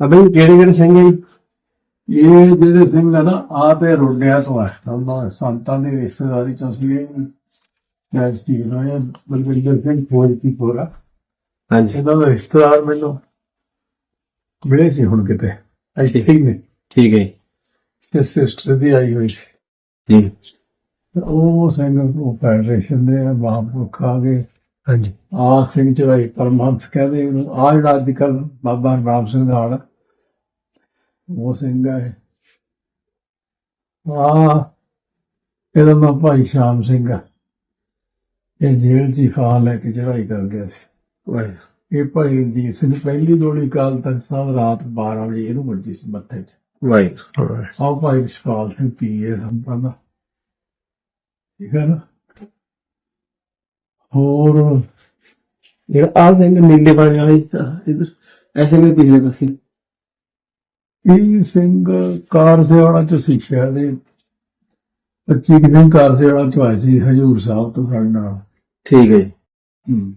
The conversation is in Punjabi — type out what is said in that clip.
ਬਾਬਾ ਜੀ ਕਿਹੜੇ ਕਿਹੜੇ ਸਿੰਘ ਹੈ ਜੀ? ਇਹ ਜਿਹੜੇ ਸਿੰਘ ਆ ਨਾ ਆ ਤੇ ਰੋਡਿਆ ਤੋਂ ਆ ਸੰਤਾਂ ਸੰਤਾਂ ਦੀ ਰਿਸ਼ਤੇਦਾਰੀ ਚੋਂ ਸੀ ਜੈ ਸ੍ਰੀ ਰਾਮ ਬਲਵਿੰਦਰ ਸਿੰਘ ਫੌਜ ਦੀ ਪੂਰਾ ਹਾਂਜੀ। ਇਹਨਾਂ ਦਾ ਰਿਸ਼ਤੇਦਾਰ ਮੈਨੂੰ ਮਿਲੇ ਸੀ ਹੁਣ ਕਿਤੇ ਇੱਥੇ ਹੀ ਨੇ। ਠੀਕ ਹੈ। ਤੇ ਸਿਸਟਰ ਦੀ ਆਈ ਹੋਈ ਸੀ। ਜੀ। ਤੇ ਉਹ ਸਿੰਘ ਉਹ ਫੈਡਰੇਸ਼ਨ ਦੇ ਮਹਾਂਪੁਰਖ ਆ ਗਏ। ਹਾਂਜੀ। ਆ ਸਿੰਘ ਚੜਾਈ ਪਰਮਹੰਸ ਕਹਿੰਦੇ ਆ ਜਿਹੜਾ ਅੱਜ ਕੱਲ ਬਾਬਾ ਰਾਮ ਸਿੰਘ ਨਾਲ ਉਹ ਸਿੰਘ ਹੈ। ਆ ਇਹਦਾ ਨਾਮ ਭਾਈ ਸ਼ਾਮ ਸਿੰਘ। ਆ ਇਹ ਜੇਲ੍ਹ 'ਚ ਹੀ ਫਾਹ ਲੈ ਕੇ ਚੜਾਈ ਕਰ ਗਿਆ ਸੀ। ਵਾਹਿਗੁਰੂ। ਇਹ ਭਾਈ ਰਣਜੀਤ ਸਿੰਘ ਪਹਿਲੀ ਦੋੜੀ ਕਾਲ ਤੱਕ ਸਭ ਰਾਤ 12 ਵਜੇ ਇਹਨੂੰ ਵੱਜੀ ਸੀ ਮੱਥੇ 'ਚ। ਵਾਹਿਗੁਰੂ। ਆਹ ਭਾਈ ਵਿਸ਼ਪਾਲ ਸਿੰਘ ਪੀਏ ਸੰਤਾਂ ਦਾ ਠੀਕ ਹੈ ਨਾ? ਹੋਰ? ਜਿਹੜਾ ਆ ਸਿੰਘ ਨੀਲੇ ਪਾਣੀ ਵਾਲਾ ਇਧਰ ਐਸੇ ਨੇ ਪਿਛਲੇ ਪਾਸੇ ਇਹ ਸਿੰਘ ਕਾਰ ਸੇਵਾਲਾ ਚ ਸੀ ਸ਼ਾਇਦ ਇਹ 25 ਕੁ ਦਿਨ ਕਾਰ ਸੇਵਾਲਾ ਚ ਆਏ ਸੀ ਹਜੂਰ ਸਾਹਿਬ ਤੋਂ ਸਾਡੇ ਨਾਲ। ਠੀਕ ਹੈ ਜੀ। ਹੂੰ।